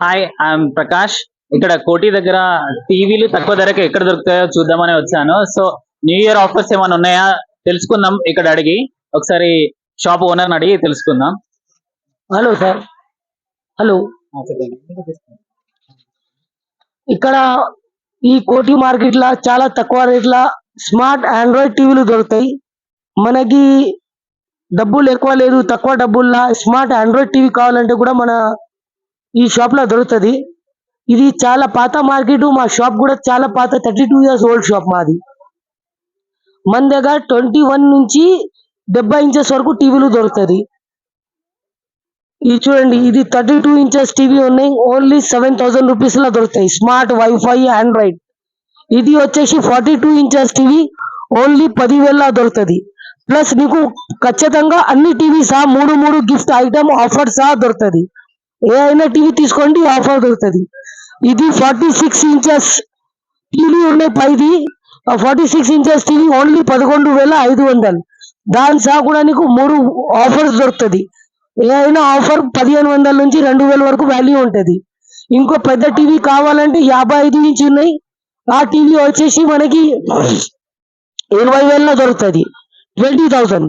Hi I'm Prakash ఇక్కడ కోటి దగ్గర టీవీలు తక్కువ ధరకి ఎక్కడ దొరుకుతాయో చూద్దామని వచ్చాను. సో న్యూ ఇయర్ ఆఫర్స్ ఏమైనా ఉన్నాయా? తెలుసుకుందాం. ఇక్కడ అడిగి ఒకసారి షాప్ ఓనర్ అడిగి తెలుసుకుందాం. హలో సార్ హలో ఇక్కడ ఈ కోటి మార్కెట్లా చాలా తక్కువ రేట్ల స్మార్ట్ ఆండ్రాయిడ్ టీవీలు దొరుకుతాయి. మనకి డబ్బులు ఎక్కువ లేదు తక్కువ డబ్బుల్లా స్మార్ట్ ఆండ్రాయిడ్ టీవీ కావాలంటే కూడా మన ఈ షాప్లో దొరుకుతుంది. ఇది చాలా పాత మార్కెట్ మా షాప్ కూడా చాలా పాత thirty two years old shop మాది. మన దగ్గర ట్వంటీ వన్ నుంచి డెబ్బై ఇంచెస్ వరకు టీవీలు దొరుకుతుంది. ఇది చూడండి ఇది థర్టీ టూ ఇంచెస్ టీవీ ఉన్నాయి ఓన్లీ సెవెన్ థౌసండ్ రూపీస్లో దొరుకుతాయి స్మార్ట్ వైఫై ఆండ్రాయిడ్. ఇది వచ్చేసి forty two inches TV only పదివేల దొరుకుతుంది. ప్లస్ నీకు ఖచ్చితంగా అన్ని టీవీ సహా మూడు మూడు గిఫ్ట్ ఐటమ్ ఆఫర్ సహా దొరుకుతుంది. ఏ అయినా టీవీ తీసుకోండి ఆఫర్ దొరుకుతుంది. ఇది ఫార్టీ సిక్స్ ఇంచెస్ టీవీ ఉన్నాయి పైది forty six inches TV only పదకొండు వేల ఐదు వందలు. దాని సహా కూడా నీకు మూడు ఆఫర్స్ దొరుకుతుంది. ఏదైనా ఆఫర్ పదిహేను వందల నుంచి రెండు వేల వరకు వాల్యూ ఉంటుంది. ఇంకో పెద్ద టీవీ కావాలంటే యాభై ఐదు నుంచి ఉన్నాయి. ఆ టీవీ వచ్చేసి మనకి ఎనభై వేలలో దొరుకుతుంది. Twenty thousand.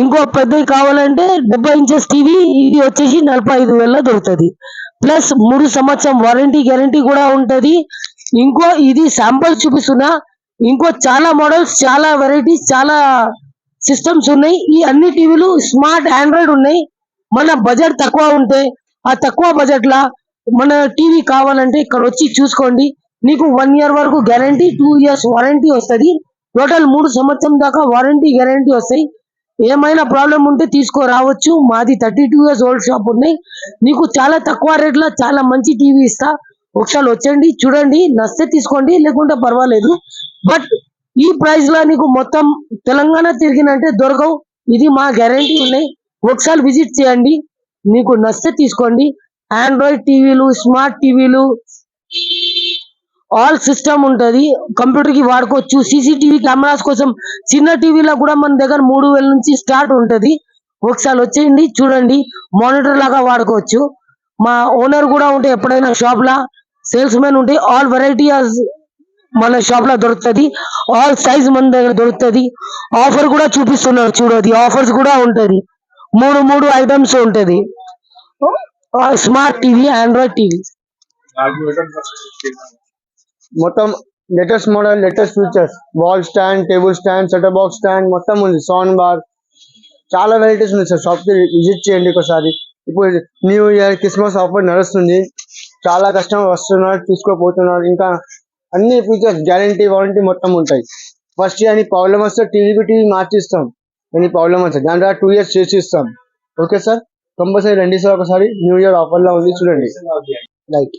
ఇంకో పెద్దది కావాలంటే డెబ్బై ఇంచెస్ టీవీ ఇది వచ్చేసి నలభై ఐదు వేలలో దొరుకుతుంది. ప్లస్ మూడు సంవత్సరం వారంటీ గ్యారంటీ కూడా ఉంటుంది. ఇంకో ఇది శాంపుల్ చూపిస్తున్నా. ఇంకో చాలా మోడల్స్ చాలా వెరైటీస్ చాలా సిస్టమ్స్ ఉన్నాయి. ఈ అన్ని టీవీలు స్మార్ట్ ఆండ్రాయిడ్ ఉన్నాయి. మన బడ్జెట్ తక్కువ ఉంటే ఆ తక్కువ బడ్జెట్ లా మన టీవీ కావాలంటే ఇక్కడ వచ్చి చూసుకోండి. నీకు వన్ ఇయర్ వరకు గ్యారంటీ టూ ఇయర్స్ వారంటీ వస్తుంది. టోటల్ మూడు సంవత్సరం దాకా వారంటీ గ్యారంటీ వస్తాయి. ఏమైనా ప్రాబ్లం ఉంటే తీసుకురావచ్చు. మాది thirty two years old shop ఉన్నాయి నీకు చాలా తక్కువ రేట్లో చాలా మంచి టీవీ ఇస్తా. ఒకసారి వచ్చండి చూడండి. నస్తే తీసుకోండి లేకుంటే పర్వాలేదు. బట్ ఈ ప్రైస్లో నీకు మొత్తం తెలంగాణ తిరిగినంటే దొరకవు. ఇది మా గ్యారంటీ ఉన్నాయి ఒకసారి విజిట్ చేయండి. మీకు నస్తే తీసుకోండి. ఆండ్రాయిడ్ టీవీలు స్మార్ట్ టీవీలు ఆల్ సిస్టమ్ ఉంటది. కంప్యూటర్కి వాడుకోవచ్చు. సీసీటీవీ కెమెరాస్ కోసం చిన్న టీవీలో కూడా మన దగ్గర మూడు వేల నుంచి స్టార్ట్ ఉంటది. ఒకసారి వచ్చేయండి చూడండి. మానిటర్ లాగా వాడుకోవచ్చు. మా ఓనర్ కూడా ఉంటే ఎప్పుడైనా షాప్లో సేల్స్ మెన్ ఉంటే ఆల్ వెరైటీ మన షాప్లో దొరుకుతుంది. ఆల్ సైజ్ మన దగ్గర దొరుకుతుంది. ఆఫర్ కూడా చూపిస్తున్నారు చూడది. ఆఫర్స్ కూడా ఉంటది. మూడు మూడు ఐటమ్స్ ఉంటది. Smart TV Android TV. మొత్తం latest model latest features wall stand table stand setter box stand మొత్తం ఉంది. సౌండ్ బార్ చాలా వెరైటీస్ ఉన్నాయి సార్. షాప్కి విజిట్ చేయండి ఒకసారి. ఇప్పుడు న్యూ ఇయర్ క్రిస్మస్ ఆఫర్ నడుస్తుంది. చాలా కస్టమర్ వస్తున్నారు తీసుకోపోతున్నారు. ఇంకా అన్ని ఫీచర్స్ గ్యారంటీ వారంటీ మొత్తం ఉంటాయి. ఫస్ట్ ఇయర్ అని ప్రాబ్లమ్ వస్తే టీవీకి టీవీ మార్చిస్తాం. ఎనీ ప్రాబ్లమ్ వస్తే. దాని ద్వారా టూ ఇయర్స్ చేసి ఇస్తాం ఓకే సార్ కంపల్సరీ రండి సార్ ఒకసారి. న్యూ ఇయర్ ఆఫర్లో ఉంది చూడండి. లైక్